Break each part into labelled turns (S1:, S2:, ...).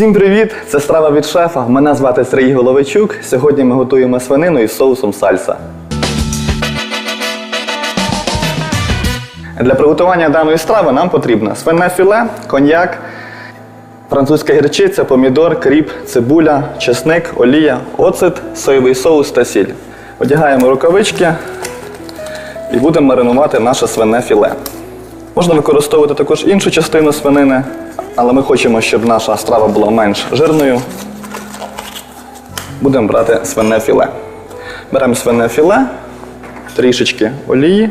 S1: Всім привіт! Це страва від шефа. Мене звати Сергій Головичук. Сьогодні ми готуємо свинину із соусом сальса. Для приготування даної страви нам потрібно свине філе, коньяк, французька гірчиця, помідор, кріп, цибуля, чесник, олія, оцет, соєвий соус та сіль. Одягаємо рукавички і будемо маринувати наше свине філе. Можна використовувати також іншу частину свинини, але ми хочемо, щоб наша страва була менш жирною. Будемо брати свине філе. Беремо свине філе, трішечки олії,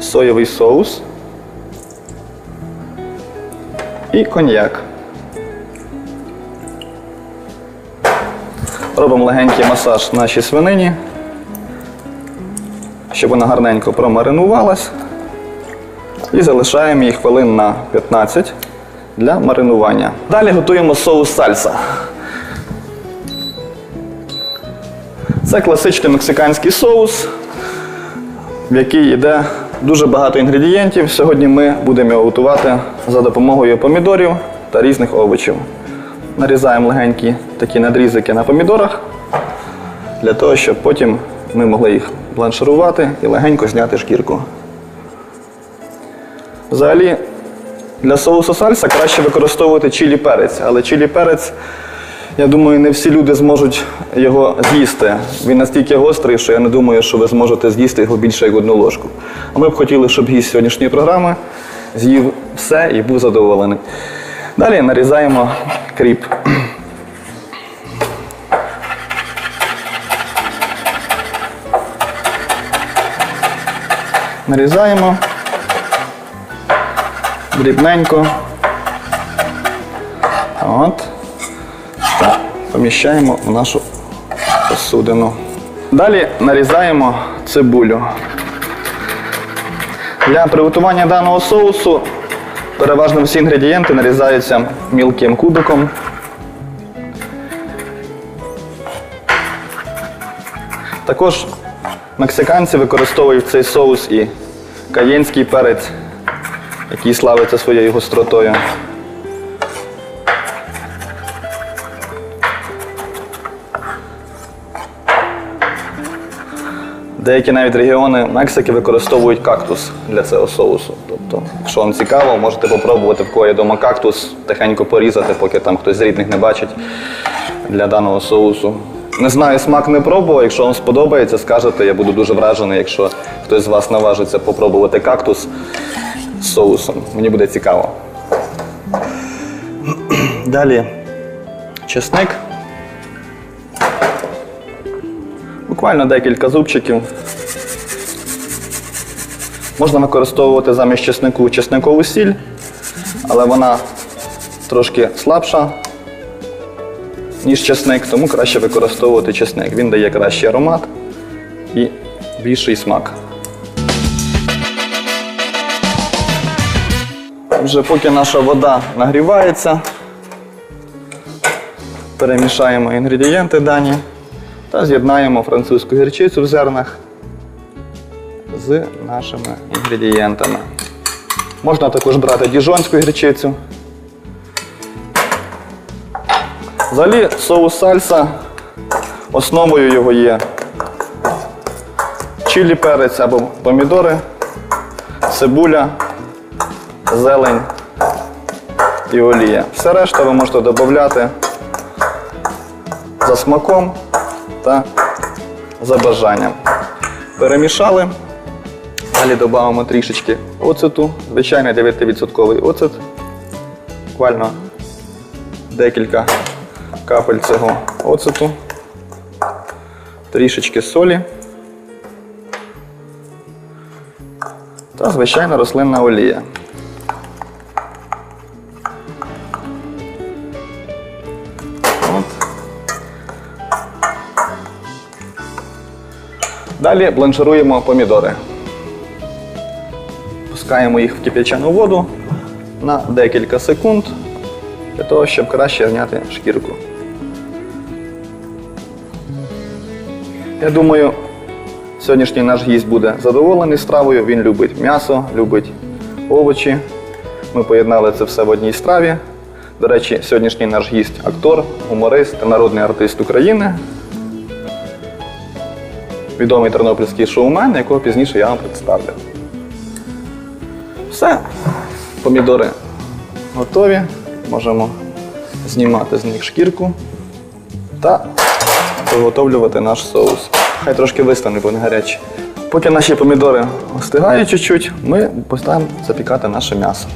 S1: соєвий соус і коньяк. Робимо легенький масаж нашій свинині, щоб вона гарненько промаринувалась. І залишаємо її хвилин на 15 для маринування. Далі готуємо соус сальса. Це класичний мексиканський соус, в який йде дуже багато інгредієнтів. Сьогодні ми будемо його готувати за допомогою помідорів та різних овочів. Нарізаємо легенькі такі надрізики на помідорах, для того, щоб потім ми могли їх бланширувати і легенько зняти шкірку. Взагалі, для соусу сальса краще використовувати чилі перець, але чилі перець, я думаю, не всі люди зможуть його з'їсти. Він настільки гострий, що я не думаю, що ви зможете з'їсти його більше як одну ложку. А ми б хотіли, щоб гість сьогоднішньої програми з'їв все і був задоволений. Далі нарізаємо кріп. Нарізаємо дрібненько. От. Так, поміщаємо в нашу посудину. Далі нарізаємо цибулю. Для приготування даного соусу переважно всі інгредієнти нарізаються мілким кубиком. Також мексиканці використовують цей соус і каєнський перець, який славиться своєю гостротою. Деякі навіть регіони Мексики використовують кактус для цього соусу. Тобто, якщо вам цікаво, можете попробувати в кого є дома кактус, тихенько порізати, поки там хтось з рідних не бачить для даного соусу. Не знаю, смак не пробував. Якщо вам сподобається, скажете, я буду дуже вражений, якщо хтось з вас наважиться попробувати кактус з соусом. Мені буде цікаво. Далі чесник. Буквально декілька зубчиків. Можна використовувати замість чеснику чесникову сіль, але вона трошки слабша, ніж чесник, тому краще використовувати чесник. Він дає кращий аромат і більший смак. Вже поки наша вода нагрівається, перемішаємо інгредієнти дані та з'єднаємо французьку гірчицю в зернах з нашими інгредієнтами. Можна також брати діжонську гірчицю. Взагалі соус сальса, основою його є чилі перець або помідори, цибуля, зелень і олія. Все решта ви можете додати за смаком та за бажанням. Перемішали. Далі додамо трішечки оцету, звичайний 9% оцет. Буквально декілька капель цього оцету, трішечки солі та звичайна рослинна олія. От. Далі бланшируємо помідори. Пускаємо їх в кип'ячену воду на декілька секунд для того, щоб краще зняти шкірку. Я думаю, сьогоднішній наш гість буде задоволений стравою. Він любить м'ясо, любить овочі. Ми поєднали це все в одній страві. До речі, сьогоднішній наш гість актор, гуморист та народний артист України. Відомий тернопільський шоумен, якого пізніше я вам представлю. Все. Помідори готові. Можемо знімати з них шкірку та приготовлювати наш соус. Хай трошки вистане, бо не гарячі. Поки наші помідори остигають чуть-чуть, ми поставимо запікати наше м'ясо.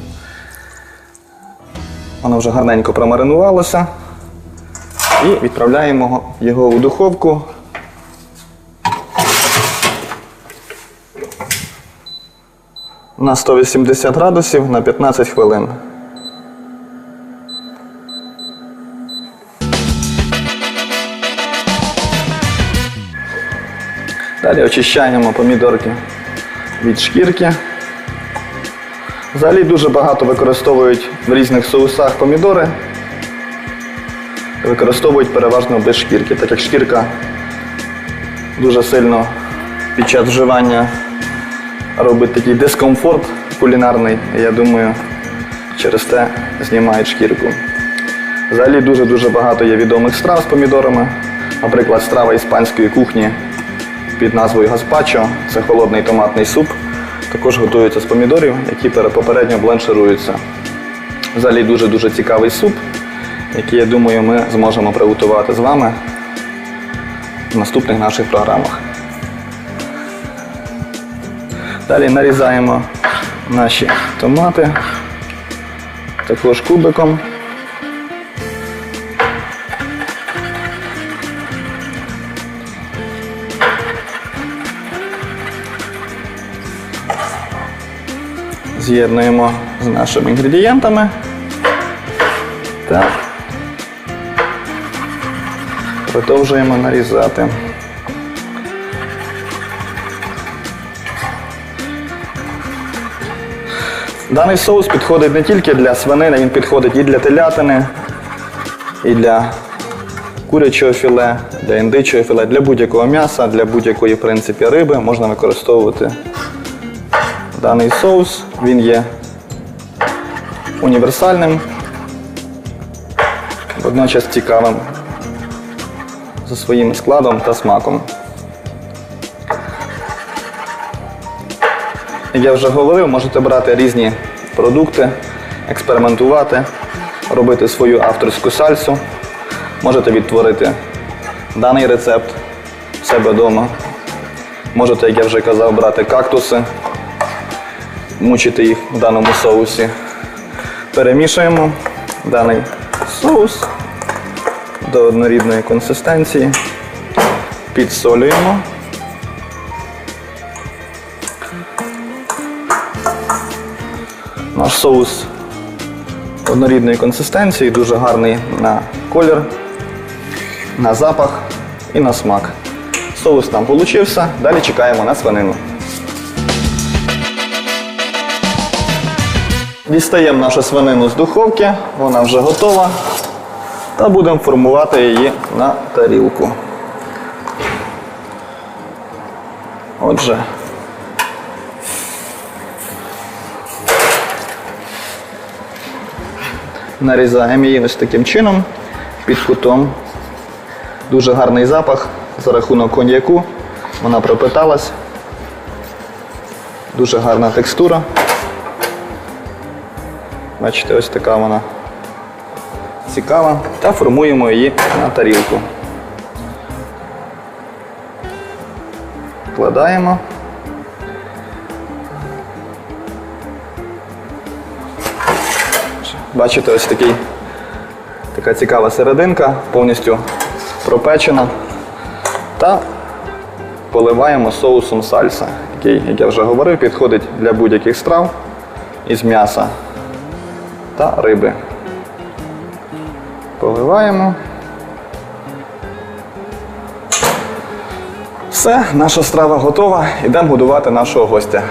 S1: Воно вже гарненько промаринувалося. І відправляємо його у духовку. На 180 градусів на 15 хвилин. Далі очищаємо помідорки від шкірки. Взагалі дуже багато використовують в різних соусах помідори. Використовують переважно без шкірки, так як шкірка дуже сильно під час вживання робить такий дискомфорт кулінарний. Я думаю, через те знімають шкірку. Взагалі дуже-дуже багато є відомих страв з помідорами. Наприклад, страва іспанської кухні під назвою гаспачо. Це холодний томатний суп. Також готується з помідорів, які попередньо бланшируються. Взагалі дуже-дуже цікавий суп, який, я думаю, ми зможемо приготувати з вами в наступних наших програмах. Далі нарізаємо наші томати також кубиком. З'єднуємо з нашими інгредієнтами. Так. Продовжуємо нарізати. Даний соус підходить не тільки для свинини, він підходить і для телятини, і для курячого філе, для індичого філе, для будь-якого м'яса, для будь-якої в принципі, риби можна використовувати даний соус. Він є універсальним, водночас цікавим за своїм складом та смаком. Як я вже говорив, можете брати різні продукти, експериментувати, робити свою авторську сальсу. Можете відтворити даний рецепт в себе вдома. Можете, як я вже казав, брати кактуси, мучити їх в даному соусі. Перемішуємо даний соус до однорідної консистенції, підсолюємо. Наш соус однорідної консистенції, дуже гарний на колір, на запах і на смак. Соус нам получився, далі чекаємо на свинину. Дістаємо нашу свинину з духовки, вона вже готова. Та будемо формувати її на тарілку. Отже, нарізаємо її ось таким чином, під кутом. Дуже гарний запах за рахунок коньяку. Вона пропиталась. Дуже гарна текстура. Бачите, ось така вона цікава. Та формуємо її на тарілку. Вкладаємо. Бачите, ось такий, така цікава серединка, повністю пропечена. Та поливаємо соусом сальса, який, як я вже говорив, підходить для будь-яких страв із м'яса та риби. Поливаємо. Все, наша страва готова. Йдемо годувати нашого гостя.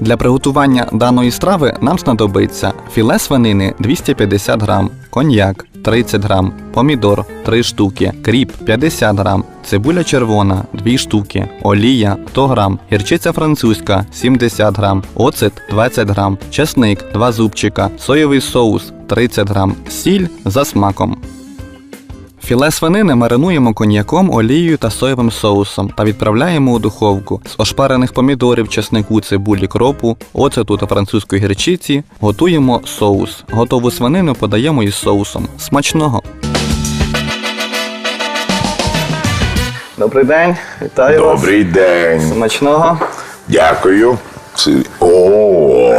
S1: Для приготування даної страви нам знадобиться філе свинини 250 грам, коньяк 30 грам, помідор 3 штуки, кріп 50 грам, цибуля червона 2 штуки, олія 100 грам, гірчиця французька 70 грам, оцет 20 грам, чесник 2 зубчика, соєвий соус 30 грам, сіль за смаком. Філе свинини маринуємо коньяком, олією та соєвим соусом та відправляємо у духовку. З ошпарених помідорів, чеснику, цибулі, кропу, оцету та французької гірчиці готуємо соус. Готову свинину подаємо із соусом. Смачного! Добрий день, вітаю
S2: Добрий день.
S1: Смачного.
S2: Дякую. О,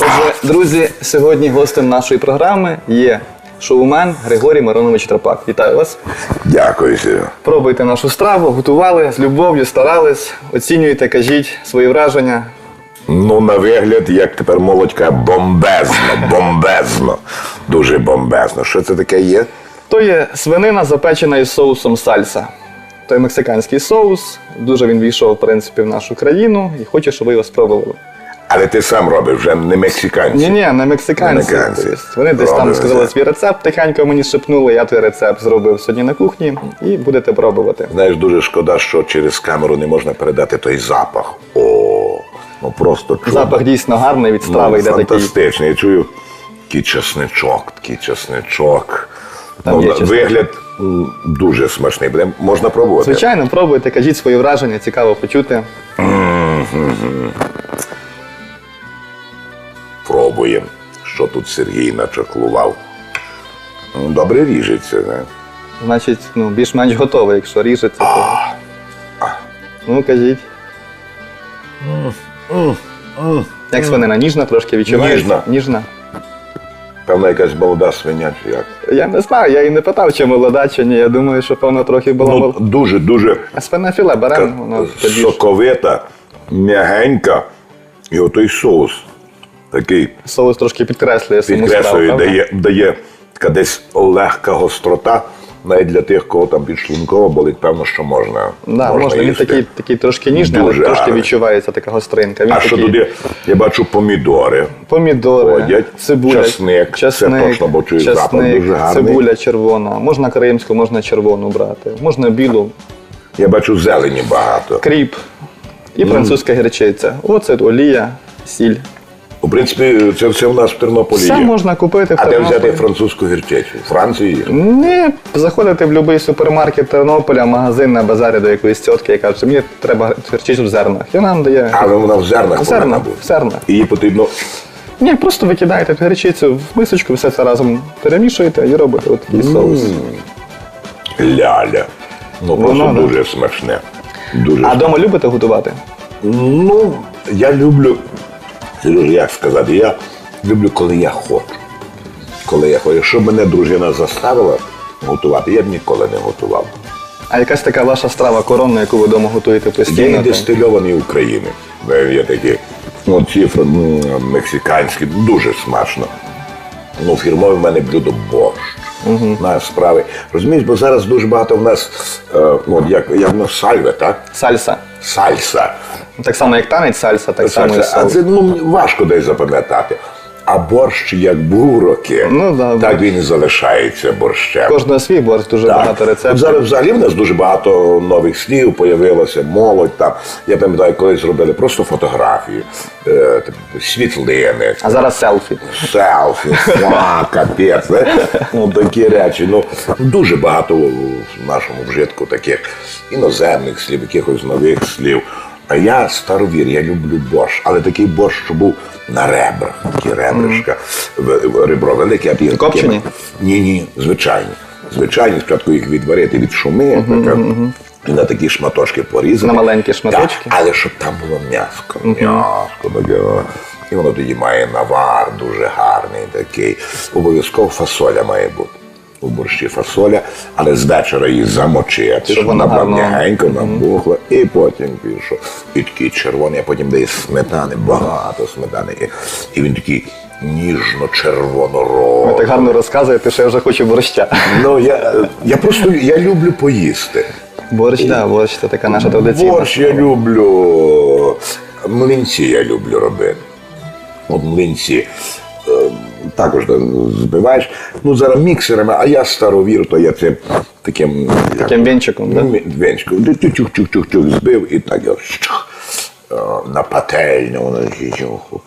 S1: Отже, друзі, сьогодні гостем нашої програми є шоумен Григорій Миронович Тропак. Вітаю вас!
S2: дякую.
S1: Пробуйте нашу страву, готували з любов'ю, старались, оцінюйте, кажіть свої враження.
S2: Ну, на вигляд, як тепер молодька, бомбезно, бомбезно. Дуже бомбезно. Що це таке є?
S1: То є свинина запечена із соусом сальса. То є мексиканський соус. Дуже він війшов, в принципі, в нашу країну і хочу, щоб ви його спробували.
S2: Але ти сам робиш, вже не мексиканці.
S1: Ні, ні, не мексиканці.
S2: Американці.
S1: Тобто Вони десь там сказали свій рецепт, тихенько мені шепнули, я той рецепт зробив сьогодні на кухні і будете пробувати.
S2: Знаєш, дуже шкода, що через камеру не можна передати той запах. О, ну просто чудо.
S1: Запах дійсно гарний від страви
S2: ну,
S1: йде такий.
S2: фантастичний. Я чую такий чесничок, такий чесничок.
S1: Там
S2: ну,
S1: є чесничок.
S2: вигляд дуже смачний. Буде- Можна пробувати.
S1: Звичайно, пробуйте, кажіть свої враження, цікаво почути.
S2: Пробуємо, що тут Сергій начаклував. Ну, Добре ріжеться, не?
S1: Значить, ну, більш-менш готовий, якщо ріжеться, то. Ну, кажіть. Як свинина, ніжна трошки відчувається?
S2: Ніжна.
S1: Ніжна.
S2: Певно, якась молода свиня чи як.
S1: Я не знаю, я її не питав, чи молода, чи ні. Я думаю, що певно трохи було.
S2: Ну,
S1: мол-
S2: дуже, дуже
S1: А свине філе беремо, воно
S2: соковита, м'ягенька. І отой соус такий
S1: соус трошки підкреслює саму
S2: підкреслює,
S1: правда?
S2: дає, дає така десь легка гострота. Навіть для тих, кого там підшлунково болить, певно, що можна.
S1: Да, можна, він
S2: їсти.
S1: такий, такий трошки ніжний, але трошки
S2: гарний.
S1: відчувається така гостринка. Він
S2: А
S1: такий,
S2: що туди? Я бачу помідори.
S1: Помідори,
S2: Ходять,
S1: цибуля,
S2: часник, це точно, бо чую запах дуже гарний.
S1: цибуля червона. Можна кримську, можна червону брати, можна білу,
S2: Я бачу зелені багато.
S1: кріп і французька гірчиця. Оцет, олія, сіль.
S2: У принципі, це все в нас в Тернополі
S1: Все
S2: є.
S1: можна купити в
S2: А де
S1: Тернополі.
S2: взяти французьку гірчицю? У Франції є.
S1: Ні, заходите в будь-який супермаркет Тернополя, магазин на базарі до якоїсь тітки, яка каже, мені треба гірчицю в зернах. І вона нам дає
S2: Але вона в зернах
S1: Зерна,
S2: повинна бути.
S1: зерна.
S2: Її потрібно.
S1: Ні, просто викидаєте ту гірчицю в мисочку, все це разом перемішуєте і робите отакий соус.
S2: Ляля. Ну просто
S1: Воно, да.
S2: дуже смачне. Дуже
S1: А вдома любите готувати?
S2: Ну, я люблю, Сережа, як сказати, я люблю, коли я хочу. Коли я хочу. Якщо мене дружина заставила готувати, я б ніколи не готував.
S1: А якась така ваша страва коронна, яку ви вдома готуєте
S2: Я
S1: постійно?
S2: не дистильовані України. Є такі ну, ці мексиканські, дуже смачно. Ну, фірмове в мене блюдо борщ. На справи. Розумієш, бо зараз дуже багато в нас, е, ну, як, як ну, сальве, так?
S1: Сальса.
S2: Сальса.
S1: Так само, як танець сальса, так само і
S2: Сальса. А
S1: соус.
S2: це ну, важко десь запам'ятати. А борщ, як був роки,
S1: Ну, да,
S2: так
S1: борщ.
S2: він і залишається борщем.
S1: Кожного свій борщ, дуже
S2: Так.
S1: багато рецептів.
S2: Зараз взагалі в нас дуже багато нових слів появилося, молодь там. Я пам'ятаю, колись зробили просто фотографії, е, світлини,
S1: А зараз селфі.
S2: селфі, фа, капець. Ну, такі речі. Ну, дуже багато в нашому вжитку таких іноземних слів, якихось нових слів. А я старовір, я люблю борщ, але такий борщ, що був на ребрах, такі ребришка, ребро велике, а ті
S1: Копчені?
S2: ні, ні, звичайні. Звичайні, спочатку їх відварити від шуми, і на такі шматочки порізати.
S1: На маленькі шматочки?
S2: Так, але щоб там було м'яско. М'яско таке. І воно тоді має навар дуже гарний такий. Обов'язково фасоля має бути. У борщі фасоля, але з вечора її замочити, щоб,
S1: вона
S2: була м'ягенько набухла, і потім пішов. І такий червоний, а потім дає сметани, багато сметани. І, і він такий ніжно-червоно
S1: Ви так гарно розказуєте, що я вже хочу борща.
S2: Ну, я, я просто я люблю поїсти.
S1: Борщ, так, борщ це така наша традиційна.
S2: Борщ я люблю. Млинці я люблю робити. От млинці. Також збиваєш. Ну, зараз міксерами, а я старовір, то я цим таким.
S1: Таким вінчиком, да?
S2: Ну, Венчиком. Тюк-тюк-тюк-тюк збив і так щах, е, на пательню воно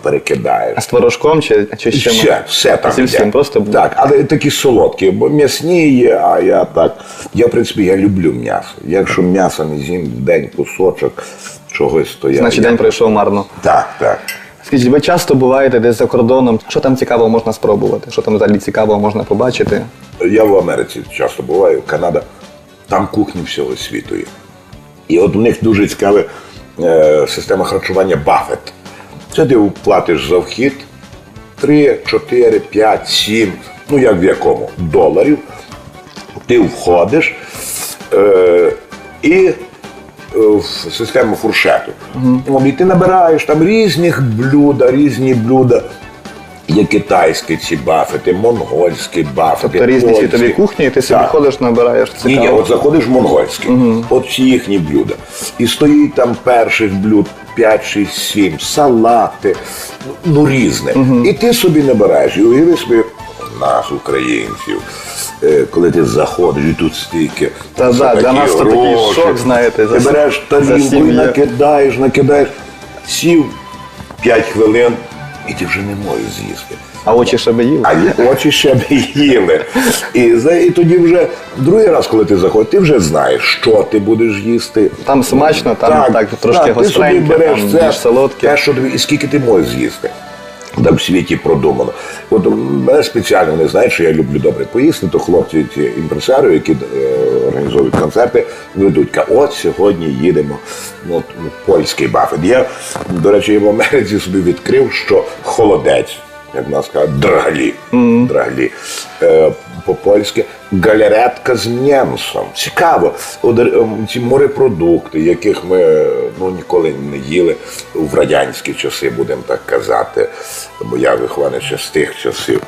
S2: перекидаєш.
S1: А з творожком чи, чи з чим?
S2: Все, все там. Йде.
S1: просто
S2: Так, але такі солодкі, бо м'ясні є, а я так. Я, в принципі, я люблю м'ясо. Якщо м'ясо не з'їм в день кусочок чогось, то я.
S1: Значить,
S2: я...
S1: день пройшов марно.
S2: Так, так.
S1: Скажіть, ви часто буваєте десь за кордоном? Що там цікавого можна спробувати? Що там взагалі цікавого можна побачити?
S2: Я в Америці часто буваю, Канада, там кухні всього світу є. І от у них дуже цікава е, система харчування Баффет. Це ти платиш за вхід 3, 4, 5, 7, ну як в якому, доларів. Ти входиш е, і в систему фуршету. Угу. І ти набираєш там різних блюда, різні блюда. Є китайські ці бафети, монгольські бафети.
S1: Тобто різні
S2: польські.
S1: світові кухні, і ти собі ходиш, набираєш
S2: Ні, ні, от заходиш в монгольський, от всі їхні блюда. І стоїть там перших блюд 5, 6, 7, салати, ну, ну різне. І ти собі набираєш. І уяви собі нас, українців, коли ти заходиш і тут стільки.
S1: Та
S2: за
S1: да, для нас це такий
S2: гроші.
S1: шок, знаєте, за
S2: Ти береш тарілку і накидаєш, накидаєш, сів 5 хвилин, і ти вже не можеш з'їсти.
S1: А очі ще би їли?
S2: А очі ще не їли. І, і тоді вже другий раз, коли ти заходиш, ти вже знаєш, що ти будеш їсти.
S1: Там смачно, там так, трошки
S2: ти собі береш
S1: там більш солодке.
S2: Те, що тобі, і скільки ти можеш з'їсти. Там в світі продумано. От мене спеціально не знають, що я люблю добре поїсти, то хлопці ці імпресарії, які е, організовують концерти, ведуть, от сьогодні їдемо ну, от, у польський бафет. Я, до речі, в Америці собі відкрив, що холодець, як в нас кажуть, драгалі. драглі. Е, по-польськи галеретка з м'ясом. Цікаво. Е, ці морепродукти, яких ми е, ну, ніколи не їли в радянські часи, будемо так казати. Бо я вихований ще з тих часів.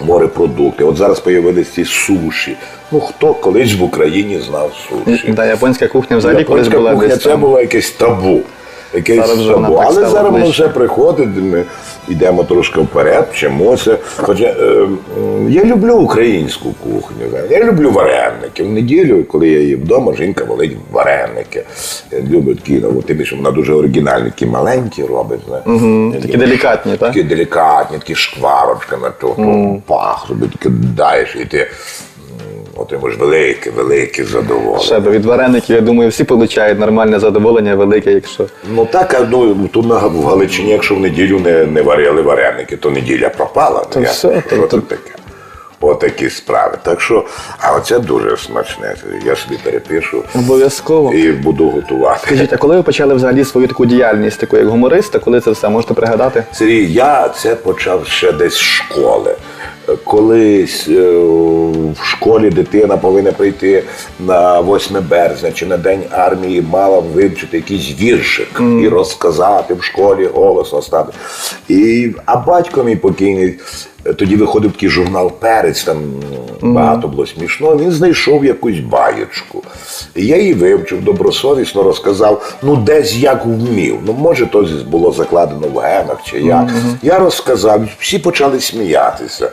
S2: Морепродукти. От зараз з'явилися ці суші. Ну хто колись в Україні знав суші?
S1: Да, японська кухня взагалі колись
S2: Японська
S1: була
S2: це
S1: там.
S2: було якесь табу. Якесь
S1: Зараз вже
S2: табу. Але зараз воно
S1: ближче.
S2: все приходить, ми йдемо трошки вперед, вчимося. Хоча е, я люблю українську кухню. Я люблю вареники. В неділю, коли я її вдома, жінка валить вареники. Я люблю такі, ну, тим більше вона дуже оригінальні, такі маленькі робить. Я
S1: Такі делікатні, так?
S2: Такі делікатні, такі шкварочка на то, то пах собі таке даєш, і ти отримуєш велике, велике задоволення.
S1: Ще би від вареників, я думаю, всі получають нормальне задоволення, велике, якщо.
S2: Ну так, а ну тут на в Галичині, якщо в неділю не, не варили вареники, то неділя пропала.
S1: То
S2: я-
S1: все,
S2: що
S1: то-
S2: тут таке? Отакі справи. Так що, а оце дуже смачне. Я собі перепишу
S1: Обов'язково.
S2: і буду готувати.
S1: Скажіть, а коли ви почали взагалі свою таку діяльність, таку як гумориста, коли це все можете пригадати?
S2: Сергій, я це почав ще десь з школи. Колись е, в школі дитина повинна прийти на 8 березня чи на День армії, мала вивчити якийсь віршик і розказати в школі голосно стати. І, а батько мій покійний. е, Тоді виходив такий журнал Перець, там багато було смішно. Він знайшов якусь баєчку. І я її вивчив, добросовісно розказав, ну десь як вмів. Ну, може, то було закладено в генах чи як. Я розказав, всі почали сміятися.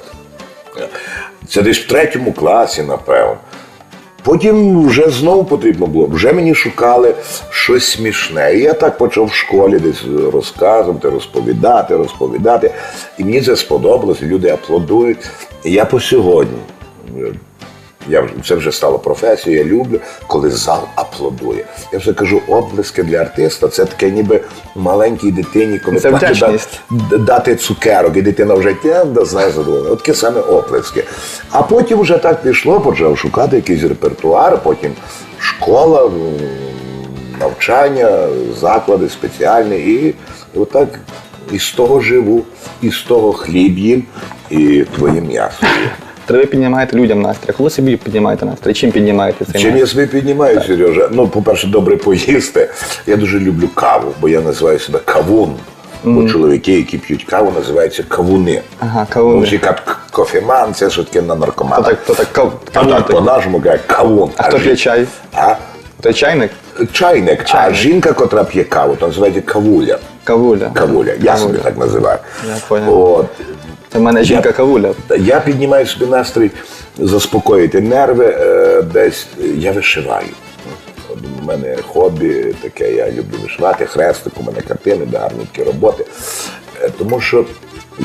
S2: Це десь в третьому класі, напевно. Потім вже знову потрібно було, вже мені шукали щось смішне. І я так почав в школі десь розказувати, розповідати, розповідати. І мені це сподобалось, люди аплодують. І я по сьогодні. Я це вже стало професією, я люблю, коли зал аплодує. Я вже кажу, оплески для артиста це таке, ніби маленькій дитині, коли
S1: Це
S2: плаче,
S1: вдячність.
S2: да- дати цукерок, і дитина вже знає задоволення. Таке саме оплески. А потім вже так пішло, почав шукати якийсь репертуар, потім школа, навчання, заклади спеціальні. І, і отак і з того живу, і з того хліб їм, і твоє м'ясо.
S1: Три ви піднімаєте людям настрій. А Коли собі піднімаєте настрій? Чим піднімаєте цей
S2: Чим я
S1: настрій?
S2: собі піднімаю, Сережа? Ну, по-перше, добре поїсти. Я дуже люблю каву, бо я називаю себе кавун. Бо чоловіки, які п'ють каву, називаються кавуни.
S1: Ага, кавуни.
S2: Ну, всі кажуть, «К- кофеман, це що таке на наркомана.
S1: То так, то так кав,
S2: а
S1: кавун
S2: так
S1: такий.
S2: по-нашому кажуть кавун.
S1: А хто п'є чай?
S2: А?
S1: Той чайник?
S2: Чайник. А жінка, котра п'є каву, то називається кавуля.
S1: Кавуля.
S2: Кавуля. Я собі так називаю.
S1: Я поняв.
S2: От.
S1: Це в мене жінка кавуля.
S2: Я піднімаю собі настрій заспокоїти нерви е, десь. Я вишиваю. У мене хобі таке, я люблю вишивати, хрестик, у мене картини, гарні роботи. Е, Тому що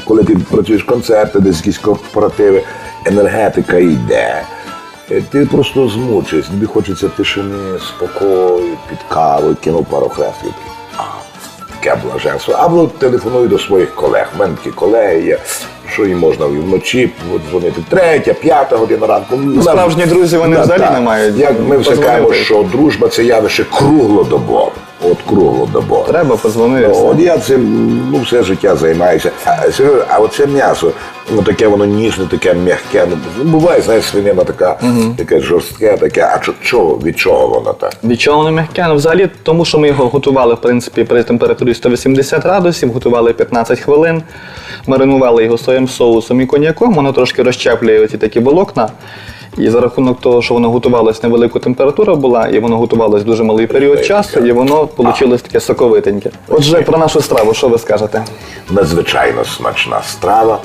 S2: коли ти працюєш концерти, десь якісь корпоративи, енергетика йде. Е, Ти просто змучуєшся, тобі хочеться тишини, спокою, під каву, кинув пару хрестів. Таке блаженство. Або телефоную до своїх колег. У мене такі колеги є, що їм можна і вночі дзвонити. Третя, п'ята година ранку.
S1: Ну, справжні друзі, вони взагалі не мають
S2: Як ми все кажемо, що дружба це явище круглодобове. От круглодобове.
S1: Треба позвонити.
S2: Ну, От я цим ну, все життя займаюся. А, Сережа, а оце м'ясо, ну таке воно ніжне, таке м'яке. Ну, буває, знаєш, свинина така, таке жорстке, таке. А чо- чого, від чого воно так?
S1: Від чого воно м'яке? Ну, взагалі, тому що ми його готували, в принципі, при температурі 180 градусів, готували 15 хвилин, маринували його соєм соусом і коньяком, воно трошки розщеплює оці такі волокна. І за рахунок того, що воно готувалось невелика температура була, і воно готувалось дуже малий період часу, і воно вийшло таке соковитеньке. Отже, про нашу страву, що ви скажете?
S2: Надзвичайно смачна страва.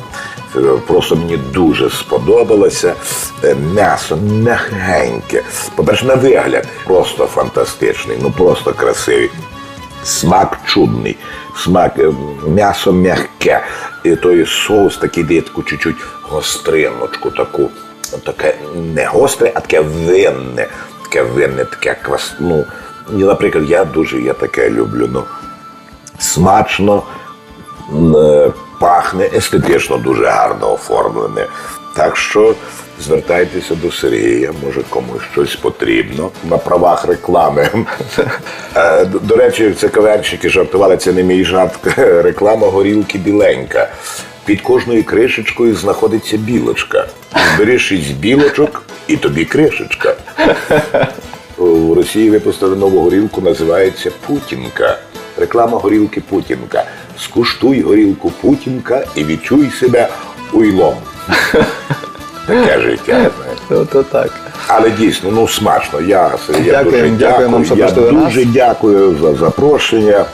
S2: Просто мені дуже сподобалося. Е, М'ясо м'ягеньке. По-перше, на вигляд просто фантастичний, ну просто красивий. Смак чудний, смак е, м'ясо м'яке. І той соус такий дає таку чуть-чуть гостриночку, таку, таке не гостре, а таке винне. Таке винне, таке квас. Ну, наприклад, я дуже я таке люблю. Ну, смачно, е, пахне, естетично дуже гарно оформлене. Так що звертайтеся до Сергія, може комусь щось потрібно на правах реклами. Е, до- речі, це каверщики жартували, це не мій жарт. Реклама горілки біленька. Під кожною кришечкою знаходиться білочка. Бери шість білочок і тобі кришечка. У Росії випустили нову горілку, називається Путінка. Реклама горілки Путінка. Скуштуй горілку Путінка і відчуй себе уйлом. Таке життя. знаєте.
S1: То так.
S2: Але дійсно, ну смачно. Я, я
S1: Дякуємо,
S2: дуже
S1: дякуємо
S2: дякую. я дуже дякую за запрошення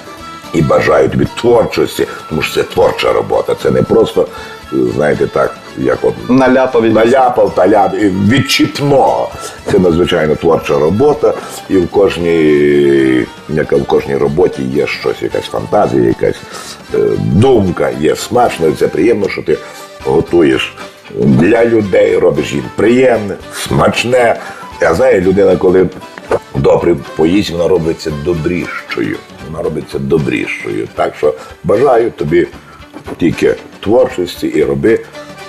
S2: і бажаю тобі творчості, тому що це творча робота. Це не просто, знаєте, так, як от
S1: Наляпав
S2: наляпав та ляп відчіпно. Це надзвичайно творча робота, і в кожній, як в кожній роботі є щось, якась фантазія, якась е, думка, є смачно, і це приємно, що ти готуєш для людей, робиш їм приємне, смачне. Я знаю, людина, коли добре поїсть, вона робиться добрішою. Вона робиться добрішою. Так що бажаю тобі тільки творчості і роби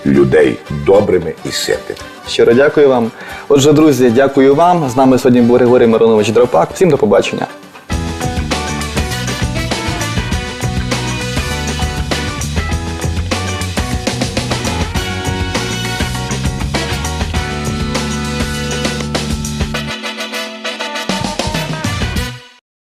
S2: людей добрими і ситими.
S1: Щиро дякую вам. Отже, друзі, дякую вам. З нами сьогодні був Григорій Миронович Дропак. Всім до побачення.